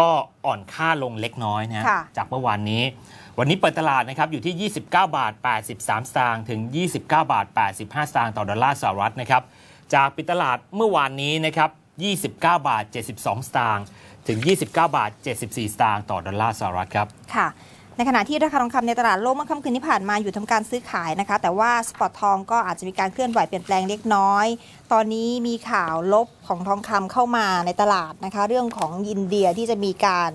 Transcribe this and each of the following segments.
ก็อ่อนค่าลงเล็กน้อยนะค่ะจากเมื่อวานนี้ วันนี้เปิดตลาดนะครับอยู่ที่ 29 บาท 83 สตางค์ถึง 29 บาท 85 สตางค์ต่อดอลลาร์สหรัฐนะครับจากปิดตลาดเมื่อวานนี้นะครับ29 บาท 72 สตางค์ถึง 29 บาท 74 สตางค์ต่อดอลลาร์สหรัฐครับค่ะ ในขณะที่ราคาทองคำในตลาดโลกเมื่อค่ำคืนที่ผ่านมาอยู่ทำการซื้อขายนะคะ แต่ว่าสปอตทองก็อาจจะมีการเคลื่อนไหวเปลี่ยนแปลงเล็กน้อย ตอนนี้มีข่าวลบของทองคำเข้ามาในตลาดนะคะ เรื่องของอินเดียที่จะมีการ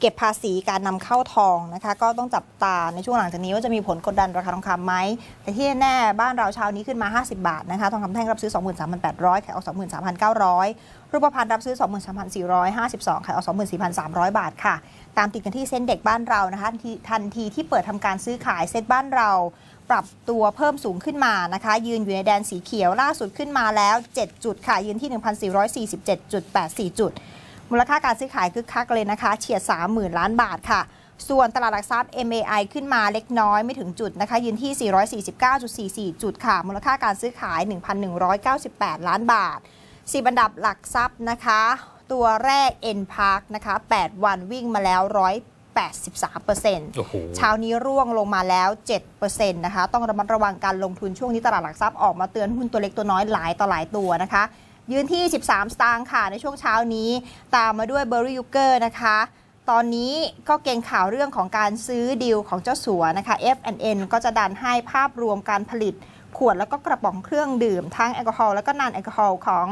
เก็บภาษีการนำเข้าทองนะคะก็ต้องจับตาในช่วงหลังจากนี้ว่าจะมีผลกดดันราคาทองคำไหมแต่ที่แน่บ้านเราเช้านี้ขึ้นมา 50 บาทนะคะทองคำแท่งรับซื้อ 23,800 ขายออก 23,900 รูปพรรณรับซื้อ 23,452 ขายออก 24,300 บาทค่ะ ตามติดกันที่เซ็นเด็กบ้านเรานะคะทันทีที่เปิดทำการซื้อขายเซ็นบ้านเราปรับตัวเพิ่มสูงขึ้นมานะคะ ยืนอยู่ในแดนสีเขียวล่าสุดขึ้นมาแล้ว 7 จุดค่ะยืนที่ 1,447.84 จุด มูลค่าการซื้อขายคึกคักเลยนะคะ เฉียด 30,000 ล้านบาทค่ะ ส่วนตลาดหลักทรัพย์ MAI ขึ้นมาเล็กน้อยไม่ถึงจุดนะคะ ยืนที่ 449.44 จุดค่ะ มูลค่าการซื้อขาย 1,198 ล้านบาทสิบอันดับหลักทรัพย์นะคะ ตัวแรก N Park นะคะ 8 วันวิ่งมาแล้ว 183%โอ้โหเช้านี้ร่วงลงมาแล้ว 7%นะคะ ต้องระมัดระวังการลงทุนช่วงนี้ตลาดหลักทรัพย์ออกมาเตือนหุ้นตัวเล็กตัวน้อยหลายต่อหลายตัวนะคะ ยืนที่ 13 สตางค์ค่ะในช่วงเช้านี้ตามมาด้วยเบอร์รี่ยูเกอร์นะคะตอนนี้ก็เก่งข่าวเรื่องของการซื้อดีลของเจ้าสัวนะคะ F&N ก็จะดันให้ภาพรวมการผลิตขวดแล้วก็กระป๋องเครื่องดื่ม ทั้งแอลกอฮอล์แล้วก็นานแอลกอฮอล์ของ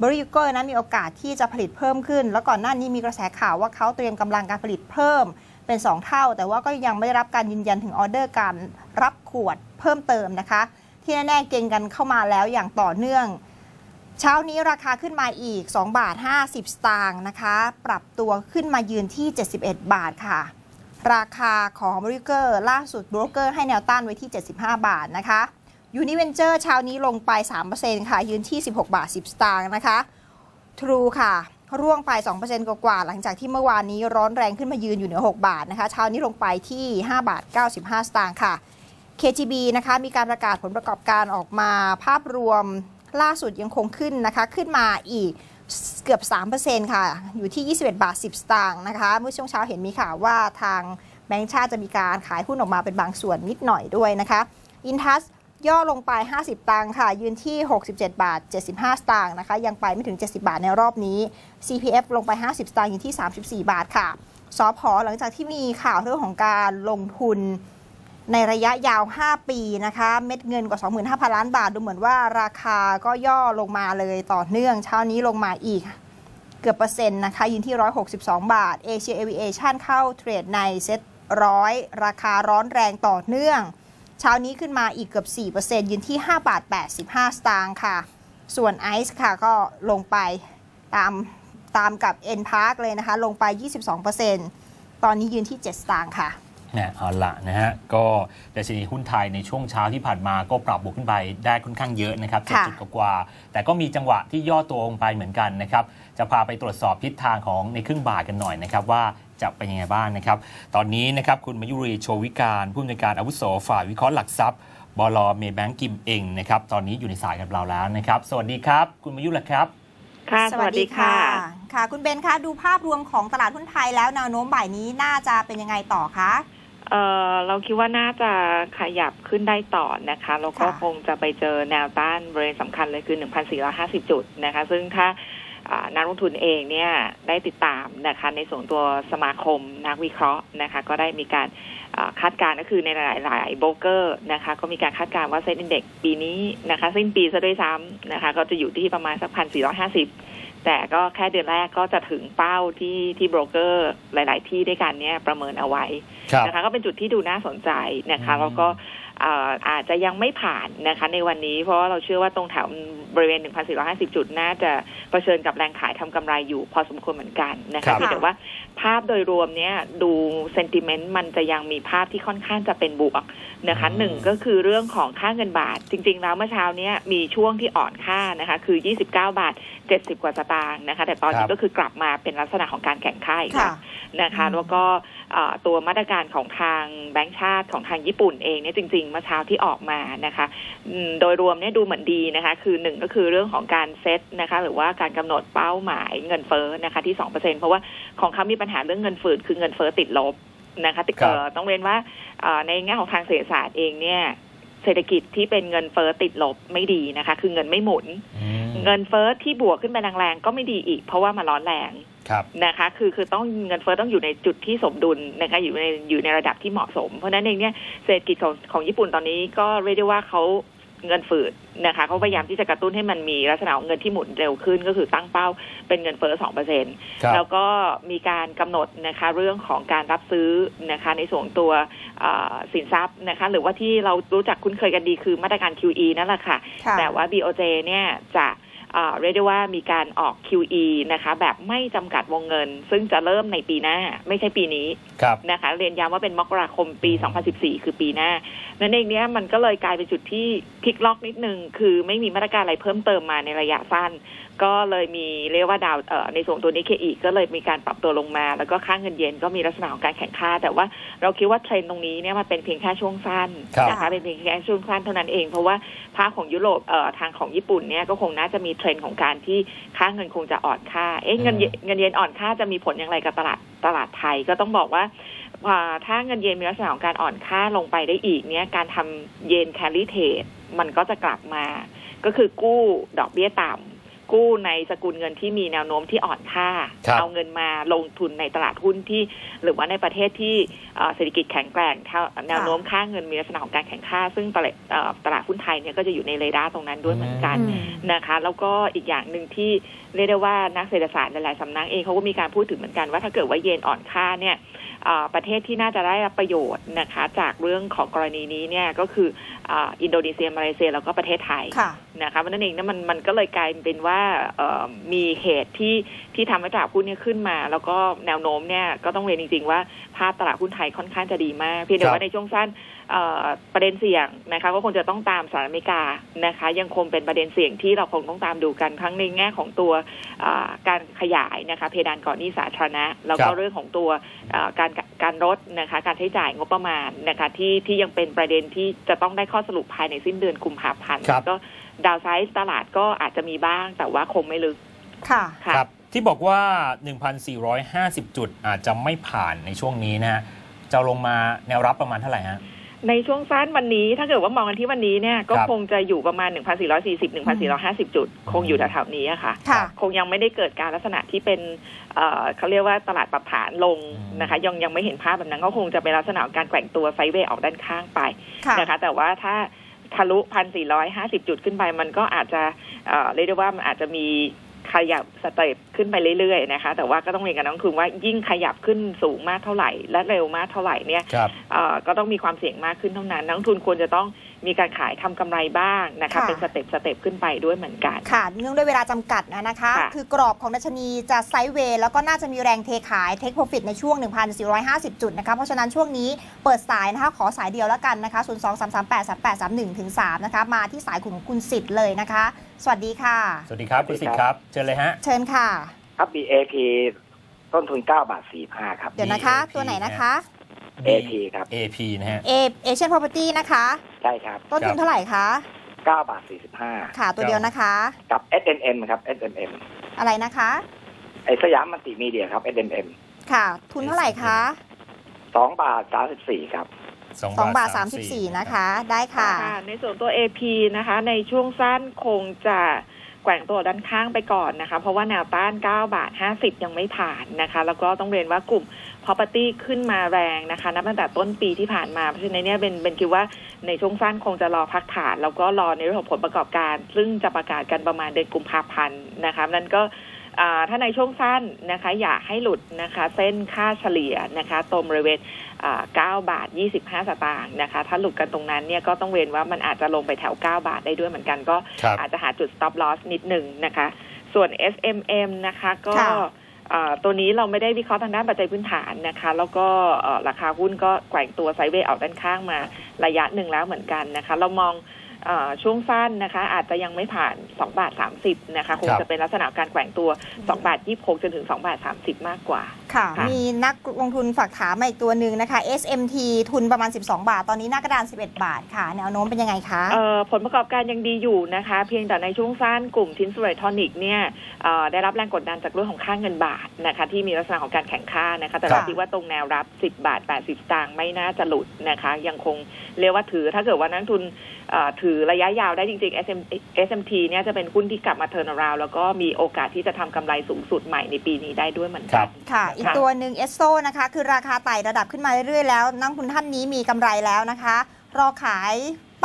บริ u เกอร์นั้นมีโอกาสที่จะผลิตเพิ่มขึ้น แล้วก่อนหน้านี้มีกระแสข่าวว่าเขาเตรียมกำลังการผลิตเพิ่มเป็น 2 เท่า แต่ว่าก็ยังไม่ได้รับการยืนยันถึงออเดอร์การรับขวดเพิ่มเติมนะคะ ที่แน่ๆเก่งกันเข้ามาแล้วอย่างต่อเนื่อง เช้านี้ราคาขึ้นมาอีก 2 บาท 50 สตางค์นะคะ ปรับตัวขึ้นมายืนที่ 71 บาทค่ะ ราคาของบริเกอร์ล่าสุดบรกเกอร์ให้แนวต้านไว้ที่ 75 บาทนะคะยูนิเวนเจอร์เช้านี้ลงไป 3%ค่ะ ยืนที่ 16 บาท 10 สตางค์นะคะ True ค่ะ ร่วงไป 2%กว่าๆหลังจากที่เมื่อวานนี้ร้อนแรงขึ้นมายืนอยู่เหนือ 6 บาทนะคะ เช้านี้ลงไปที่ 5 บาท 95 สตางค์ค่ะ KGB นะคะมีการประกาศผลประกอบการออกมาภาพรวม ล่าสุดยังคงขึ้นนะคะ ขึ้นมาอีกเกือบ 3%ค่ะ อยู่ที่ 21 บาท 10 สตางค์นะคะ เมื่อช่วงเช้าเห็นมีข่าวว่าทางแบงก์ชาติจะมีการขายหุ้นออกมาเป็นบางส่วนนิดหน่อยด้วยนะคะ อินทัสย่อลงไป 50 ตังค์ค่ะ ยืนที่ 67 บาท 75 สตางค์นะคะ ยังไปไม่ถึง 70 บาทในรอบนี้ CPF ลงไป 50 สตางค์อยู่ที่ 34 บาทค่ะ สอพอหลังจากที่มีข่าวเรื่องของการลงทุน ในระยะยาว 5 ปีนะคะ เม็ดเงินกว่า 25,000 ล้านบาท ดูเหมือนว่าราคาก็ย่อลงมาเลยต่อเนื่อง เช้านี้ลงมาอีกเกือบเปอร์เซ็นต์นะคะ ยืนที่ 162 บาทเอเชียเอวิเอชันเข้าเทรดในเซ็ตร้อยราคาร้อนแรงต่อเนื่อง เช้านี้ขึ้นมาอีกเกือบ 4%ยืนที่ 5 บาท 85 สตางค์ค่ะ ส่วนไอซ์ค่ะก็ลงไปตามตามกับ N Park เลยนะคะ ลงไป 22%ตอนนี้ยืนที่ 7 สตางค์ค่ะ นะเอาละนะฮะก็ดัชนีหุ้นไทยในช่วงเช้าที่ผ่านมาก็ปรับบวกขึ้นไปได้ค่อนข้างเยอะนะครับเจ็ดค่ะจุดกว่าๆแต่ก็มีจังหวะที่ย่อตัวลงไปเหมือนกันนะครับจะพาไปตรวจสอบทิศทางของในครึ่งบ่ายกันหน่อยนะครับว่าจะเป็นยังไงบ้างนะครับ ตอนนี้นะครับคุณมายุรีโชวิการผู้อำนวยการอาวุโสฝ่ายวิเคราะห์หลักทรัพย์บลเมย์แบงก์กิมเองนะครับตอนนี้อยู่ในสายกับเราแล้วนะครับ สวัสดีครับ คุณมายุรีครับค่ะสวัสดีค่ะ ค่ะ คุณเบนคะดูภาพรวมของตลาดหุ้นไทยแล้วแนวโน้มบ่ายนี้น่าจะเป็นยังไงต่อคะ เอ่อเราคิดว่าน่าจะขยับขึ้นได้ต่อนะคะแล้วก็ค่ะคงจะไปเจอแนวต้านบริเวณสำคัญเลยคือ 1,450 จุดนะคะ ซึ่งถ้าอ่านักลงทุนเองเนี่ยได้ติดตามนะคะในส่วนตัวสมาคมนักวิเคราะห์นะคะก็ได้มีการอ่าคาดการณ์ก็คือในหลายๆโบรกเกอร์นะคะก็มีการคาดการณ์ว่าเซ็นดินเด็กปีนี้นะคะสิ้นปีซะด้วยซ้ำนะคะก็จะอยู่ที่ประมาณสักพันสี่ร้อยห้าสิบ แต่ก็แค่เดือนแรกก็จะถึงเป้าที่ที่โบรกเกอร์หลาย ๆ ที่ด้วยกันเนี่ยประเมินเอาไว้ครับนะคะก็เป็นจุดที่ดูน่าสนใจนะคะอืมแล้วก็เอ่ออาจจะยังไม่ผ่านนะคะ ในวันนี้เพราะว่าเราเชื่อว่าตรงแถวบริเวณ 1,450 จุดน่าจะเผชิญกับแรงขายทำกำไรอยู่พอสมควรเหมือนกันนะครัคะบเพียงแต่ว่าภาพโดยรวมเนี่ยดูเซนติเมนต์มันจะยังมีภาพที่ค่อนข้างจะเป็นบวกนะคะหนึ่งก็คือเรื่องของค่าเงินบาท จริง ๆ แล้วเมื่อเช้าเนี้ยมีช่วงที่อ่อนค่านะคะ คือ 29 บาท 70 กว่าสตางค์นะคะ แต่ตอนนี้ก็คือกลับมาเป็นลักษณะของการแข่งค่าอีกค่ะแล้วนะคะอืมแล้วก็เอ่อตัวมาตรการของทางแบงก์ชาติของทางญี่ปุ่นเองเนี่ยจริงเมื่อเช้าที่ออกมานะคะอืมโดยรวมเนี่ยดูเหมือนดีนะคะ คือหนึ่งก็คือเรื่องของการเซตนะคะ หรือว่าการกำหนดเป้าหมายเงินเฟ้อนะคะที่สองเปอร์เซ็นเพราะว่าของเขามีปัญหาเรื่องเงินฝืดคือเงินเฟ้อติดลบนะคะติดครับเอ่อต้องเรียนว่าเอ่อในแง่ของทางเศรษฐศาสตร์เองเนี่ยเศรษฐกิจที่เป็นเงินเฟ้อติดลบไม่ดีนะคะ คือเงินไม่หมุนอืมเงินเฟ้อที่บวกขึ้นไปแรงๆก็ไม่ดีอีก เพราะว่ามันร้อนแรงครับ นะคะคือคือต้องเงินเฟ้อต้องอยู่ในจุดที่สมดุลนะคะอยู่ในอยู่ในระดับที่เหมาะสม เพราะฉะนั้นเองเนี่ยเศรษฐกิจของของญี่ปุ่นตอนนี้ก็เรียกได้ว่าเขาเงินฝืดนะคะเขาพยายามที่จะกระตุ้นให้มันมีลักษณะของเงินที่หมุนเร็วขึ้นก็คือตั้งเป้าเป็นเงินเฟ้อสองเปอร์เซ็นครับแล้วก็มีการกำหนดนะคะเรื่องของการรับซื้อนะคะในส่วนตัวเอ่อสินทรัพย์นะคะหรือว่าที่เรารู้จักคุ้นเคยกันดีคือมาตรการ QE นั่นแหละค่ะค่ะแต่ว่า BOJ เนี่ยจะ เอ่อเรียกได้ว่ามีการออก QE นะคะ แบบไม่จำกัดวงเงิน ซึ่งจะเริ่มในปีหน้าไม่ใช่ปีนี้ครับนะคะ เรียนย้ำว่าเป็นมกราคมปี 2014 คือปีหน้า นั่นเองเนี้ยมันก็เลยกลายเป็นจุดที่พลิกล็อกนิดนึง คือไม่มีมาตรการอะไรเพิ่มเติมมาในระยะสั้น ก็เลยมีเรียกว่าดาวเอ่อในส่วนตัวนี้เคอีก็เลยมีการปรับตัวลงมา แล้วก็ค่าเงินเยนก็มีลักษณะของการแข่งค่าแต่ว่าเราคิดว่าเทรนด์ตรงนี้เนี่ยมันเป็นเพียงแค่ช่วงสั้นครับนะคะเป็นเพียงแค่ช่วงสั้นเท่านั้นเอง เพราะว่าภาคของยุโรปเอ่อทางของญี่ปุ่นเนี่ยก็คงน่าจะมีเทรนด์ของการที่ค่าเงินคงจะอ่อนค่า เอ๊ะเงินเยนเงินเยนอ่อนค่าจะมีผลอย่างไรกับตลาดตลาดไทยก็ต้องบอกว่าอ่าถ้าเงินเยนมีลักษณะของการอ่อนค่าลงไปได้อีกเนี่ยการทำเยนแคริเทดมันก็จะกลับมา ก็คือกู้ดอกเบี้ยต่ำ กู้ในสกุลเงินที่มีแนวโน้มที่อ่อนค่าครับเอาเงินมาลงทุนในตลาดหุ้นที่ หรือว่าในประเทศที่เอ่อเศรษฐกิจแข็งแกร่งเท่าแนวโน้มค่าเงินมีลักษณะของการแข่งค่า ซึ่งตลาดเอ่อตลาดหุ้นไทยเนี่ยก็จะอยู่ในเรดาร์ตรงนั้นด้วยเหมือนกันอืมนะคะ แล้วก็อีกอย่างหนึ่งที่ เรียกได้ว่านักเศรษฐศาสตร์หลายๆสำนักเองเขาก็มีการพูดถึงเหมือนกันว่าถ้าเกิดว่าเยนอ่อนค่าเนี่ยเอ่อประเทศที่น่าจะได้รับประโยชน์นะคะ จากเรื่องของกรณีนี้เนี่ยก็คืออ่าอินโดนีเซียมาเลเซียแล้วก็ประเทศไทยค่ะนะคะเพราะนั่นเองเนยมันมันก็เลยกลายเป็นว่าเอ่อมีเหตุที่ที่ทำให้ตลาดหุ้นเนี่ยขึ้นมา แล้วก็แนวโน้มเนี่ยก็ต้องเรียนจริงๆว่าภาพตลาดหุ้นไทยค่อนข้างจะดีมาก เพียงแต่ครับว่าในช่วงสั้นเอ่อ ประเด็นเสี่ยงนะคะก็คงจะต้องตามสหรัฐอเมริกานะคะ ยังคงเป็นประเด็นเสี่ยงที่เราคงต้องตามดูกันทั้งในแง่ของตัวเอ่อการขยายนะคะเพดานก่อนหนี้สาธารณะ แล้วก็ครับเรื่องของตัวเอ่อการการลดนะคะการใช้จ่ายงบประมาณนะคะที่ที่ยังเป็นประเด็นที่จะต้องได้ข้อสรุปภายในสิ้นเดือนกุมภาพันธ์ครับก็ดาวไซส์ตลาดก็อาจจะมีบ้างแต่ว่าคงไม่ลึกค่ะค่ะครับที่บอกว่า 1,450 จุดอาจจะไม่ผ่านในช่วงนี้นะฮะจะลงมาแนวรับประมาณเท่าไหร่ฮะ ในช่วงสั้นวันนี้ ถ้าเกิดว่ามองกันที่วันนี้เนี่ยก็ครับคงจะอยู่ประมาณ 1,440 1,450 จุด คงอยู่แถวๆนี้อะค่ะค่ะ คงยังไม่ได้เกิดการลักษณะที่เป็นเอ่อเขาเรียกว่าตลาดปรับฐานลงอืมนะคะ ยังยังไม่เห็นภาพแบบนั้นก็คงจะเป็นลักษณะของการแกว่งตัวไซด์เวย์ออกด้านข้างไปค่ะนะคะ แต่ว่าถ้าทะลุพันสี่ร้อยห้าสิบจุดขึ้นไปมันก็อาจจะเอ่อเรียกได้ว่ามันอาจจะมี ขยับสเต็ปขึ้นไปเรื่อยๆนะคะ แต่ว่าก็ต้องเรียนกับน้องคุณว่ายิ่งขยับขึ้นสูงมากเท่าไหร่ และเร็วมากเท่าไหร่เนี่ยครับเอ่อก็ต้องมีความเสี่ยงมากขึ้นเท่านั้นนักลงทุนควรจะต้อง มีการขายทำกำไรบ้างนะคะค่ะเป็นสเต็ปสเต็ปขึ้นไปด้วยเหมือนกัน ค่ะ เนื่องด้วยเวลาจำกัดนะนะคะค่ะคือกรอบของดัชนีจะไซด์เวย์แล้วก็น่าจะมีแรงเทขายเทคโปรฟิตในช่วง 1,450 จุดนะคะเพราะฉะนั้นช่วงนี้เปิดสายนะคะขอสายเดียวแล้วกันนะคะ0 2 3 3 8 3 8 3 1ถึง3นะคะมาที่สายของคุณสิทธิ์เลยนะคะ สวัสดีค่ะ สวัสดีครับคุณสิทธิ์ครับเชิญเลยฮะเชิญค่ะครับ BAP ต้นทุน9บาท45ครับเดี๋ยวนะคะ BAP ตัวไหนนะคะ AP ครับ AP นะฮะ เอเอเชียนพ r o p e r t y นะคะ ใช่ครับ ต้นทุนครับเท่าไหร่คะ 9 บาทค่ะ ตัวเดียวนะคะ45กับ SNM ครับ SNM อะไรนะคะ ไอสยามมันติมีเดียครับ SNM ค่ะ ทุนเท่าไหร่คะ 2 บาท 34 ครับ2บาท34นะคะ ได้ค่ะ ค่ะ ในส่วนตัว AP นะคะ ในช่วงสั้นคงจะ แกว่งตัวด้านข้างไปก่อนนะคะ เพราะว่าแนวต้าน 9 บาท 50 ยังไม่ผ่านนะคะ แล้วก็ต้องเรียนว่ากลุ่ม property ขึ้นมาแรงนะคะ นับตั้งแต่ต้นปีที่ผ่านมา เพราะฉะนั้นเนี่ยเป็นเป็นคิดว่าในช่วงสั้นคงจะรอพักฐาน แล้วก็รอในเรื่องของผลประกอบการ ซึ่งจะประกาศกันประมาณเดือนกุมภาพันธ์นะคะ นั่นก็ ถ้าในช่วงสั้นนะคะ อย่าให้หลุดนะคะ เส้นค่าเฉลี่ยนะคะตรงบริเวณอ่า9บาท 25 สตางค์นะคะ ถ้าหลุดกันตรงนั้นเนี่ยก็ต้องเรียนว่ามันอาจจะลงไปแถว 9 บาทได้ด้วยเหมือนกัน ก็ครับอาจจะหาจุด stop loss นิดหนึ่งนะคะ ส่วน SMM นะคะก็ค่ะอ่าตัวนี้เราไม่ได้วิเคราะห์ทางด้านปัจจัยพื้นฐานนะคะ แล้วก็เอ่อราคาหุ้นก็แกว่งตัวไซด์เวย์ออกด้านข้างมาระยะหนึ่งแล้วเหมือนกันนะคะ เรามองเอ่อ ช่วงสั้นนะคะ อาจจะยังไม่ผ่าน 2 บาท 30 นะคะ คงครับจะเป็นลักษณะการแกว่งตัว 2 บาท 26 จนถึง 2 บาท 30 มากกว่า ค่ะค่ะ มีนักลงทุนฝากถามมาอีกตัวหนึ่งนะคะ SMT ทุนประมาณ 12 บาท ตอนนี้หน้ากระดาน 11 บาทค่ะ แนวโน้มเป็นยังไงคะเอ่อผลประกอบการยังดีอยู่นะคะ เพียงแต่ในช่วงสั้นกลุ่มชิ้นส่วนอิเล็กทรอนิกส์เนี่ยเอ่อได้รับแรงกดดันจากเรื่องของค่าเงินบาทนะคะที่มีลักษณะของการแข่งค่านะคะ แต่เราค่ะคิดว่าตรงแนวรับ 10 บาท 80สตางค์ไม่น่าจะหลุดนะคะ ยังคงเรียกว่าถือถ้าเกิดว่านักลงทุนเอ่อถือระยะยาวได้จริงๆ SM SMT เนี่ยจะเป็นหุ้นที่กลับมาเทิร์นราวแล้วก็มีโอกาสที่จะทำกำไรสูงสุดใหม่ในปีนี้ได้ด้วยเหมือนครักับนค่ะอีกค่ะตัวหนึ่งเอสโซนะคะ คือราคาไต่ระดับขึ้นมาเรื่อยๆแล้ว นักลงทุนท่านนี้มีกำไรแล้วนะคะ รอขาย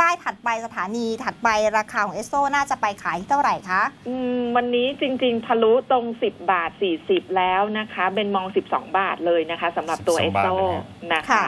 ป้ายถัดไปสถานีถัดไปราคาของเอสโซน่าจะไปขายที่เท่าไหร่คะอืมวันนี้จริง ๆ ทะลุตรง 10 บาท 40 แล้วนะคะเป็นมอง 12 บาทเลยนะคะสำหรับตัว12เอสโซบาทเลยนะนะคะค่ะ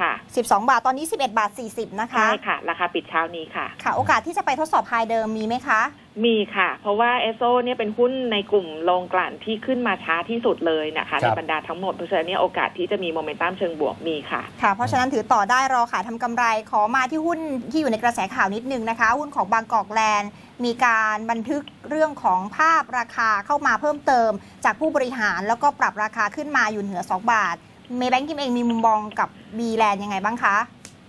ค่ะ 12 บาท ตอนนี้ 11 บาท 40 นะคะ ใช่ค่ะ ราคาปิดเช้านี้ค่ะ ค่ะ โอกาสที่จะไปทดสอบไฮเดิมมีไหมคะ มีค่ะ เพราะว่าเอสโซเนี่ยเป็นหุ้นในกลุ่มโรงกลั่นที่ขึ้นมาช้าที่สุดเลยนะคะครัในบบรรดาทั้งหมดเพราะฉะนั้นเนี่ยโอกาสที่จะมีโมเมนตัมเชิงบวกมีค่ะค่ะ เพราะฉะนั้นถือต่อได้รอขายทำกำไรขอมาที่หุ้นที่อยู่ในกระแสข่าวนิดนึงนะคะ หุ้นของบางกอกแลนด์มีการบันทึกเรื่องของภาพราคาเข้ามาเพิ่มเติม จากผู้บริหารแล้วก็ปรับราคาขึ้นมาอยู่เหนือ 2 บาทเมย์แบงกิมเองมีมุมมองกับบีแลนด์ยังไงบ้างคะ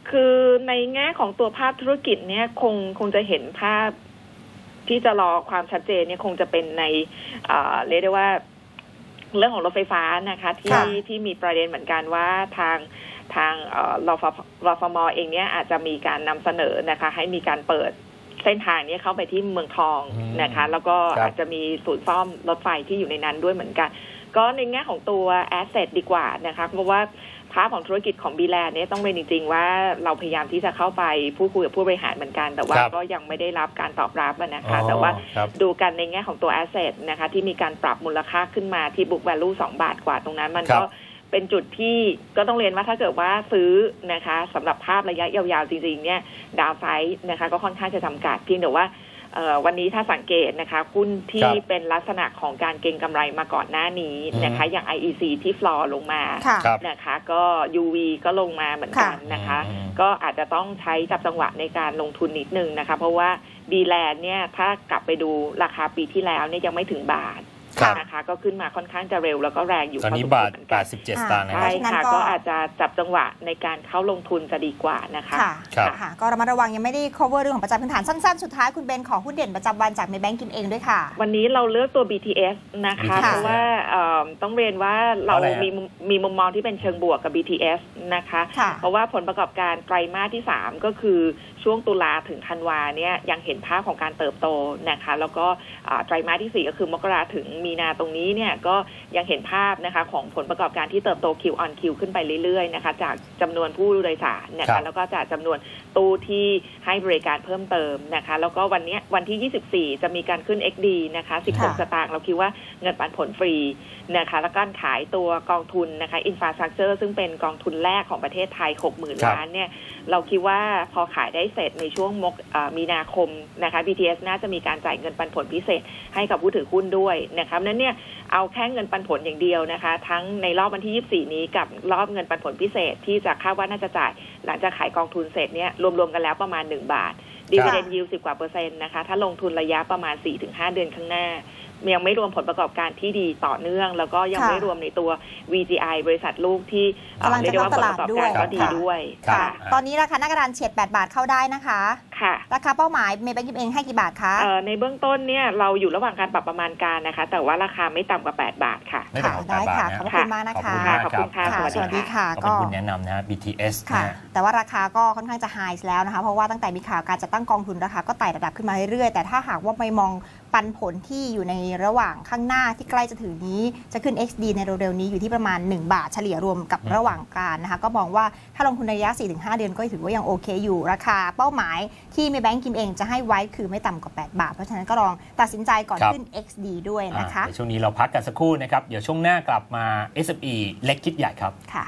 คือในแง่ของตัวภาพธุรกิจเนี่ยคงคงจะเห็นภาพ ที่จะรอความชัดเจนเนี่ยคงจะเป็นในเอ่อเรียกได้ว่าเรื่องของรถไฟฟ้านะคะที่ค่ะที่มีประเด็นเหมือนกันว่าทางทางเอ่อรฟรฟมเองเนี่ยอาจจะมีการนำเสนอนะคะ ให้มีการเปิดเส้นทางเนี้เข้าไปที่เมืองทองอืมนะคะ แล้วก็ครับอาจจะมีศูนย์ซ่อมรถไฟที่อยู่ในนั้นด้วยเหมือนกัน ก็ในแง่ของตัวแอสเซทดีกว่านะคะเพราะว่า ภาพของธุรกิจของบีแลนเนี่ยต้องเป็นจริง ๆ ว่าเราพยายามที่จะเข้าไปพูดคุยกับผู้บริหารเหมือนกัน แต่ว่าครับก็ยังไม่ได้รับการตอบรับอะนะคะอ๋อแต่ว่าครับดูกันในแง่ของตัวแอสเซทนะคะที่มีการปรับมูลค่าขึ้นมาที่ book value 2บาทกว่าตรงนั้นมันครัก็บเป็นจุดที่ก็ต้องเรียนว่าถ้าเกิดว่าซื้อนะคะสำหรับภาพระยะยาวๆจริงๆเนี่ยดาวไซด์นะคะก็ค่อนข้างจะจำกัดเพียงแต่ว่าเอ่อ วันนี้ถ้าสังเกตนะคะหุ้นที่ครับเป็นลักษณะของการเก็งกำไรมาก่อนหน้านี้นะคะ อย่าง IEC ที่ฟลอร์ลงมาค่ะครับนะคะ ก็ UV ก็ลงมาเหมือนกันนะคะอืมก็อาจจะต้องใช้จับจังหวะในการลงทุนนิดนึงนะคะ เพราะว่าดีแลนเนี่ยถ้ากลับไปดูราคาปีที่แล้วเนี่ยยังไม่ถึงบาทครับ นะคะก็ขึ้นมาค่อนข้างจะเร็วแล้วก็แรงอยู่ตอนนี้พสมควบารทเหมือนกัน87สตางค์นะคใช่รับเพราะฉะนั้นค่ะก็ก็อาจจะจับจังหวะในการเข้าลงทุนจะดีกว่านะคะค่ะครับค่ะก็ระมัดระวังยังไม่ได้ cover เรื่องของประจำพื้นฐานสั้นๆ สุดท้ายคุณเบนขอหุ้นเด่นประจำวันจากเมย์แบงกิมเองด้วยค่ะ วันนี้เราเลือกตัว BTS นะคะ BTS เพราะว่าเอ่อต้องเรียนว่าเราเพราะอะไรฮะมีมุมมีมุมมองที่เป็นเชิงบวกกับ BTS นะคะค่ะเพราะว่าผลประกอบการไตรมาสที่ 3 ก็คือ ช่วงตุลาถึงธันวาเนี่ยยังเห็นภาพของการเติบโตนะคะ แล้วก็อ่าไตรมาสที่ 4 ก็คือมกราถึงมีนาตรงนี้เนี่ยก็ยังเห็นภาพนะคะของผลประกอบการที่เติบโต Q on Q ขึ้นไปเรื่อยๆนะคะจากจำนวนผู้โดยสารนะครัคะบแล้วก็จากจำนวนตู้ที่ให้บริการเพิ่มเติมนะคะ แล้วก็วันเนี้ยวันที่ 24 จะมีการขึ้น XD นะคะค่ะ16 สตางค์เราคิดว่าเงินปันผลฟรีนะคะ แล้วการขายตัวกองทุนนะคะอินฟาสตรักเจอร์ซึ่งเป็นกองทุนแรกของประเทศไทย 60,000ครับล้านเนี่ยเราคิดว่าพอขายได้เสร็จในช่วงมกมีนาคมนะคะ BTS น่าจะมีการจ่ายเงินปันผลพิเศษให้กับผู้ถือหุ้นด้วยนะคะนั้นเนี่ยเอาแค่เงินปันผลอย่างเดียวนะคะ ทั้งในรอบวันที่ 24 นี้กับรอบเงินปันผลพิเศษที่จะคาดว่าน่าจะจ่าย หลังจากขายกองทุนเสร็จเนี่ยรวมๆกันแล้วประมาณ 1 บาทดีเวเดนยิวสิบกว่าเปอร์เซ็นต์นะคะ ถ้าลงทุนระยะประมาณ 4-5 เดือนข้างหน้า ยังไม่รวมผลประกอบการที่ดีต่อเนื่อง แล้วก็ยังค่ะไม่รวมในตัว VGI บริษัทลูกที่เอ่อกำลังเรียจะกได้ว่าผลประกอบการเข้าตลาดด้วยก็ดีค่ะด้วยครับค่ะ ตอนนี้ราคาหน้ากระดานเฉียด 8 บาทเข้าได้นะคะค่ะ ราคาเป้าหมายเมย์แบงกิมเองให้กี่บาทคะเอ่อในเบื้องต้นเนี่ยเราอยู่ระหว่างการปรับประมาณการนะคะ แต่ว่าราคาไม่ต่ำกว่า 8 บาทค่ะไม่ค่ะต่ำกว่าได้8บาค่ะทขอบนะพระคุณมากนะขอบคะคุณมากขอบคุณค่ะรับค่ะสวัสดีค่ะก็เป็นก็คุณแนะนำนะฮะ BTS ค่ะนะฮะแต่ว่าราคาก็ค่อนข้างจะไฮแล้วนะคะเพราะว่าตั้งแต่มีข่าวการจัดตั้งกองทุนราคาก็ไต่ระดับขึ้นมาเรื่อยๆแต่ถ้าหากว่าไม่มองปันผลที่อยู่ในระหว่างข้างหน้าที่ใกล้จะถึงนี้จะขึ้น XD ในเร็วๆนี้อยู่ที่ประมาณ 1 บาทเฉลี่ยรวมกับอืมระหว่างการนะคะก็มองว่าถ้าลงทุนระยะ 4-5 เดือนก็ถือว่ายังโอเคอยู่ราคาเป้าหมายที่มีแบงก์กิมเองจะให้ไว้คือไม่ต่ำกว่า 8 บาท เพราะฉะนั้นก็ลองตัดสินใจก่อนขึ้น XD ด้วยนะคะอ่าเดี๋ยวช่วงนี้เราพักกันสักครู่นะครับเดี๋ยวช่วงหน้ากลับมา SME เล็กคิดใหญ่ครับค่ะ